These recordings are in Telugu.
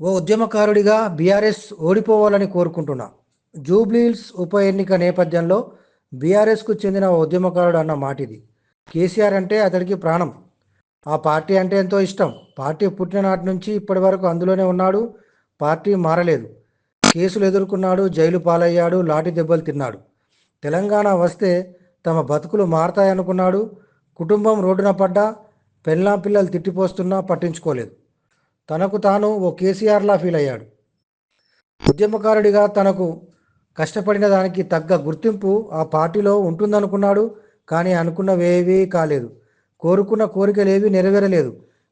ఓ ఉద్యమకారుడిగా బీఆర్ఎస్ ఓడిపోవాలని కోరుకుంటున్నా. జూబ్లీహిల్స్ ఉప ఎన్నిక నేపథ్యంలో బీఆర్ఎస్కు చెందిన ఓ ఉద్యమకారుడు అన్న మాట ఇది కేసీఆర్ అంటే అతడికి ప్రాణం. ఆ పార్టీ అంటే ఎంతో ఇష్టం. పార్టీ పుట్టిననాటి నుంచి ఇప్పటి వరకు అందులోనే ఉన్నాడు. పార్టీ మారలేదు. కేసులు ఎదుర్కొన్నాడు జైలు పాలయ్యాడు లాఠీ దెబ్బలు తిన్నాడు. తెలంగాణ వస్తే తమ బతుకులు మారతాయనుకున్నాడు. కుటుంబం రోడ్డున పడ్డా పెళ్ళా పిల్లలు తిట్టిపోస్తున్నా పట్టించుకోలేదు. తనకు తాను ఓ కేసీఆర్లా ఫీల్ అయ్యాడు. ఉద్యమకారుడిగా తనకు కష్టపడిన దానికి తగ్గ గుర్తింపు ఆ పార్టీలో ఉంటుందనుకున్నాడు కానీ అనుకున్నవేవీ కాలేదు. కోరుకున్న కోరికలేవి నెరవేరలేదు.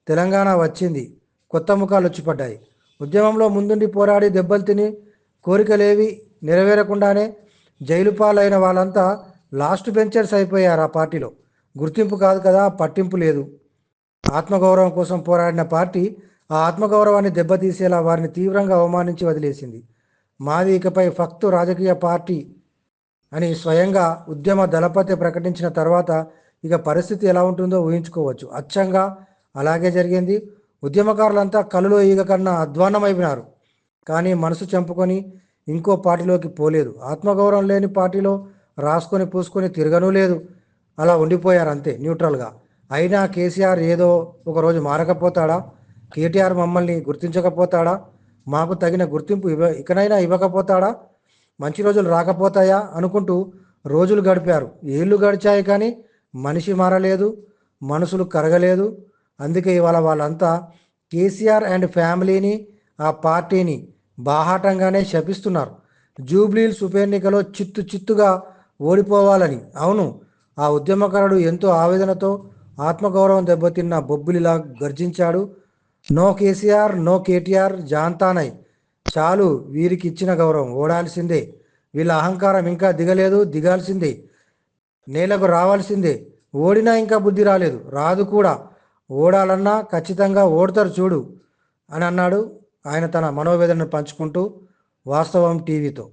తెలంగాణ వచ్చింది. కొత్త ముఖాలు వచ్చిపడ్డాయి. ఉద్యమంలో ముందుండి పోరాడి దెబ్బలు తిని కోరికలేవి నెరవేరకుండానే జైలు పాలైన వాళ్ళంతా లాస్ట్ బెంచర్స్ అయిపోయారు ఆ పార్టీలో. గుర్తింపు కాదు కదా పట్టింపు లేదు. ఆత్మగౌరవం కోసం పోరాడిన పార్టీ ఆ ఆత్మగౌరవాన్ని దెబ్బతీసేలా వారిని తీవ్రంగా అవమానించి వదిలేసింది. మాది ఇకపై ఫక్తు రాజకీయ పార్టీ అని స్వయంగా ఉద్యమ దళపతి ప్రకటించిన తర్వాత ఇక పరిస్థితి ఎలా ఉంటుందో ఊహించుకోవచ్చు. అచ్చంగా అలాగే జరిగింది. ఉద్యమకారులంతా కలులో ఈగ కన్నా అధ్వాన్నమైపోయినారు. కానీ మనసు చంపుకొని ఇంకో పార్టీలోకి పోలేదు. ఆత్మగౌరవం లేని పార్టీలో రాసుకొని పూసుకొని తిరగనూ లేదు. అలా ఉండిపోయారు అంతే న్యూట్రల్గా. అయినా కేసీఆర్ ఏదో ఒకరోజు మారకపోతాడా? కేటీఆర్ మమ్మల్ని గుర్తించకపోతాడా? మాకు తగిన గుర్తింపు ఇవ్వ ఇకనైనా ఇవ్వకపోతాడా? మంచి రోజులు రాకపోతాయా? అనుకుంటూ రోజులు గడిపారు. ఏళ్ళు గడిచాయి కానీ మనిషి మారలేదు మనసులు కరగలేదు. అందుకే ఇవాళ వాళ్ళంతా కేసీఆర్ అండ్ ఫ్యామిలీని ఆ పార్టీని బాహాటంగానే శపిస్తున్నారు. జూబ్లీల్స్ ఉప ఎన్నికలో చిత్తు చిత్తుగా ఓడిపోవాలని. అవును ఆ ఉద్యమకారుడు ఎంతో ఆవేదనతో ఆత్మగౌరవం దెబ్బతిన్న బొబ్బులిలా గర్జించాడు. నో కేసీఆర్ నో కేటీఆర్ జాంతానై. చాలు వీరికి ఇచ్చిన గౌరవం. ఓడాల్సిందే. వీళ్ళ అహంకారం ఇంకా దిగలేదు దిగాల్సిందే. నేలకు రావాల్సిందే. ఓడినా ఇంకా బుద్ధి రాలేదు. రాదు కూడా. ఓడాలన్నా ఖచ్చితంగా ఓడతారు చూడు అని అన్నాడు. ఆయన తన మనోవేదనను పంచుకుంటూ వాస్తవం టీవీతో.